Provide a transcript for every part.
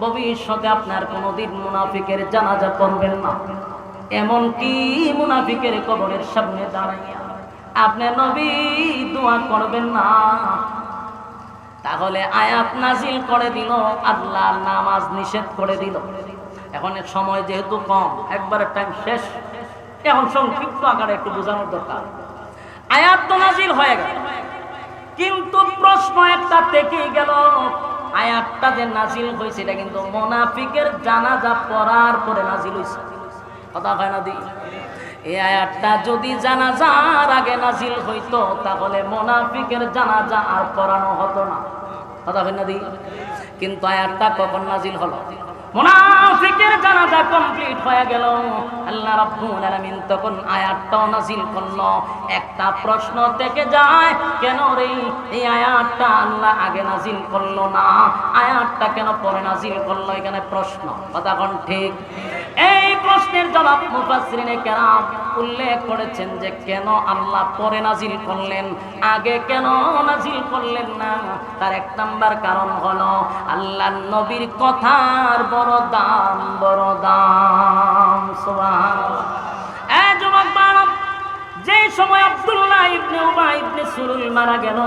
ভবিষ্যতে আপনার কোনোদিন মুনাফিকের জানাজা পড়বেন না। এমন কি মুনাফিকের কবরের সামনে দাঁড়াইয়া আপনি নবী দোয়া করবেন না। তাহলে আয়াত নাজিল করে দিল, আল্লাহ নামাজ নিষেধ করে দিল। এখন সময় যেহেতু কম, একবারের টাইম শেষ। এখন সংক্ষিপ্ত আকারে একটু বোঝানোর দরকার। আয়াত তো নাজিল হয়ে গেল। প্রশ্ন একটা থেকে গেল, আয়াতটা যে নাজিল হয়েছে, এটা কিন্তু মোনাফিকের জানাজা পড়ার পরে নাজিল হয়েছে। কথা হয় না দি? এই আয়াতটা যদি জানাজার আগে নাজিল হইতো, তাহলে মোনাফিকের জানাজা আর পড়ানো হতো না। কথা হয় না দি? কিন্তু আয়াতটা কখন নাজিল হলো? মুনাফিকের জানাজা কমপ্লিট হয়ে গেল। আল্লাহ রাব্বুল আলামিন তখন আয়াতটাও নাজিল করল। একটা প্রশ্ন থেকে যায়, কেন রে এই আয়াতটা আল্লাহ আগে নাজিল করল না? আয়াতটা কেন পরে নাজিল করল? এখানে প্রশ্ন। কথা ঠিক? এই প্রশ্নের জবাব মুফাসসিরিনে কেরাম উল্লেখ করেছেন যে কেন আল্লাহ পরে নাজিল করলেন? আগে কেন নাজিল করলেন না? তার এক নাম্বার কারণ হলো আল্লাহ নবীর কথার বড় দাম বড় দাম। যে সময় আব্দুল্লাহ ইবনে উবাই ইবনে সুলুল মারা গেল,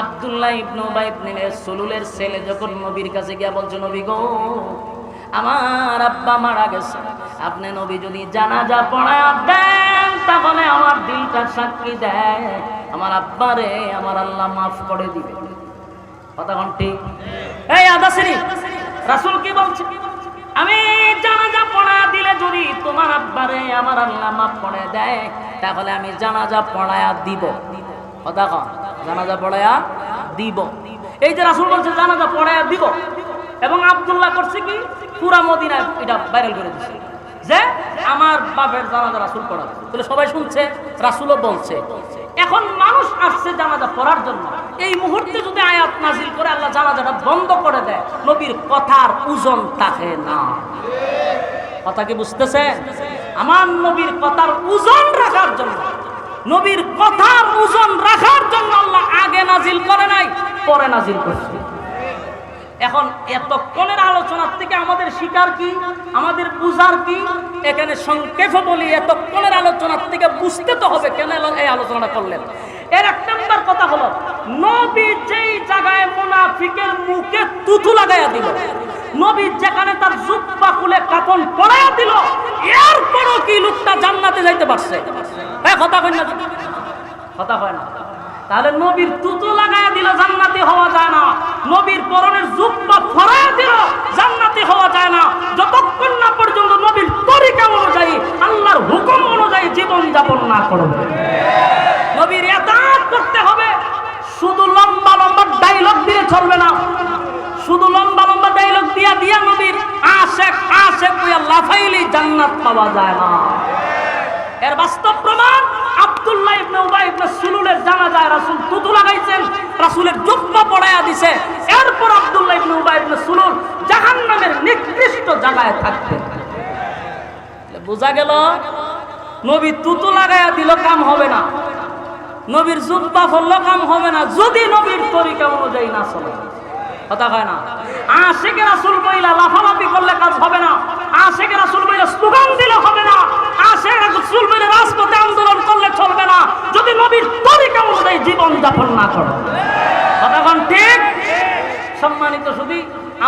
আব্দুল্লাহ ইবনে উবাই ইবনে সুলুলের ছেলে যখন নবীর কাছে গিয়া বলছে, নবী গো আমার আব্বা মারা গেছে। আপনি নবী যদি জানাজা পড়ায় দেন, তাহলে আমার দিলটা সাক্ষী দেয়। আমার আব্বারে আমার আল্লাহ মাফ করে দিবে। কথা কোন ঠিক? এই আদাসিনী রাসূল কি বলছে? আমি জানাজা পড়া দিলে যদি তোমার আব্বারে আমার আল্লাহ মাফ করে দেয়, তাহলে আমি জানাজা পড়ায়া দিব। কথা কন, জানাজা পড়ায়া দিব। এই যে রাসূল বলছে, জানাজা পড়ায়া দিব। এবং আব্দুল্লাহ করছে কি? পুরা মদিনা এটা ভাইরাল করে দিচ্ছে যে আমার বাপের জানাজা রাসুল পড়াবে তাহলে সবাই শুনছে, রাসূলও বলছে। এখন মানুষ আসছে জানাজা পড়ার জন্য। এই মুহূর্তে যদি আয়াত নাজিল করে আল্লাহ জানাজাটা বন্ধ করে দেয়, নবীর কথার ওজন থাকে না। কথা কি বুঝতেছে? আমার নবীর কথার ওজন রাখার জন্য। নবীর কথার ওজন রাখার জন্য আল্লাহ আগে নাজিল করে নাই, পরে নাজিল করছে। এখন এতক্ষণের আলোচনার থেকে আমাদের শিকার কি? আমাদের বুঝার কি? এখানে সংক্ষেপে বলি, এতক্ষণের আলোচনার থেকে বুঝতে তো হবে কেন এই আলোচনাটা করলেন। এর এক নম্বর কথা হলো, নবী যেই জায়গায় মুনাফিকের মুখে তুতু লাগাইয়া দিল, নবী যেখানে তার জুব্বা খুলে কাপন পরাইয়া দিল, এরপরও কি লোকটা জান্নাতে যাইতে পারছে? হ্যাঁ কথা কই না কথা হয় না। তাহলে নবীর তুতু লাগায় দিল, জান্নাতি হওয়া যায় না। নবীর পরনের জুব্বা ফরায় দিল, জান্নাতি হওয়া যায় না। যতক্ষণ না পর্যন্ত নবীর তরিকা অনুযায়ী, আল্লাহর হুকুম অনুযায়ী জীবন যাপন না করবে। নবীর এতাত করতে হবে। শুধু লম্বা লম্বা ডাইলগ দিয়ে চলবে না। শুধু লম্বা লম্বা ডাইলগ দিয়া দিয়া নবীর আশেক আশেক লাফাইলি জান্নাত পাওয়া যায় না। এর বাস্তব প্রমাণ আব্দুল্লাহ ইবনে উবাই ইবনে সুলুলের জানাজায় রাসূল তুতু লাগাইছেন, রাসূলের জুব্বা দিছে। এরপর আব্দুল্লাহ ইবনে উবাই ইবনে সুলুল জাহান্নামের নিকৃষ্ট জায়গায় থাকতেন বোঝা গেল, নবী তুতু লাগাইয়া দিল কাম হবে না। নবীর জুব্বা ফলল কাম হবে না, যদি নবীর তরিকা অনুযায়ী না চলে। কথা হয় না? আশেকে রাসুল বইলা লাফালাফি করলে কাজ হবে না। আশেকে রাসুল বইলা স্লোগান দিলে হবে না। আশেকে রাসুল বইলা রাজপথে আন্দোলন করলে চলবে না। যদি নবীর তরিকা অনুযায়ী জীবন যাপন না করে কথাক্ষণ ঠিক? সম্মানিত শুধু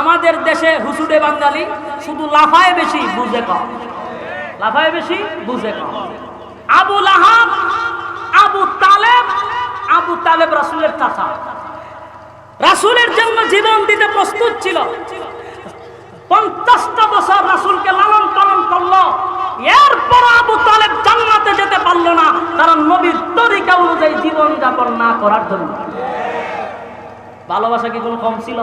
আমাদের দেশে হুসুডে বাঙালি শুধু লাফায় বেশি বুঝে কম। লাফায় বেশি বুঝে কম। আবু লাহাব, আবু তালেব আবু তালেব রাসুলের চাচা। রাসুলের জন্য জীবন দিতে প্রস্তুত ছিল। পঞ্চাশটা বছর রাসুলকে লালন পালন করল। এরপর আবু তালেব জান্নাতে যেতে পারল না কারণ নবীর তরিকা অনুযায়ী জীবন যাপন না করার জন্য। ভালোবাসা কি কোনো কম ছিল?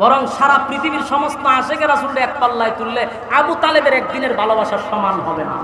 বরং সারা পৃথিবীর সমস্ত আশেকের রাসুলটা এক পাল্লায় তুললে আবু তালেবের একদিনের ভালোবাসার সমান হবে না।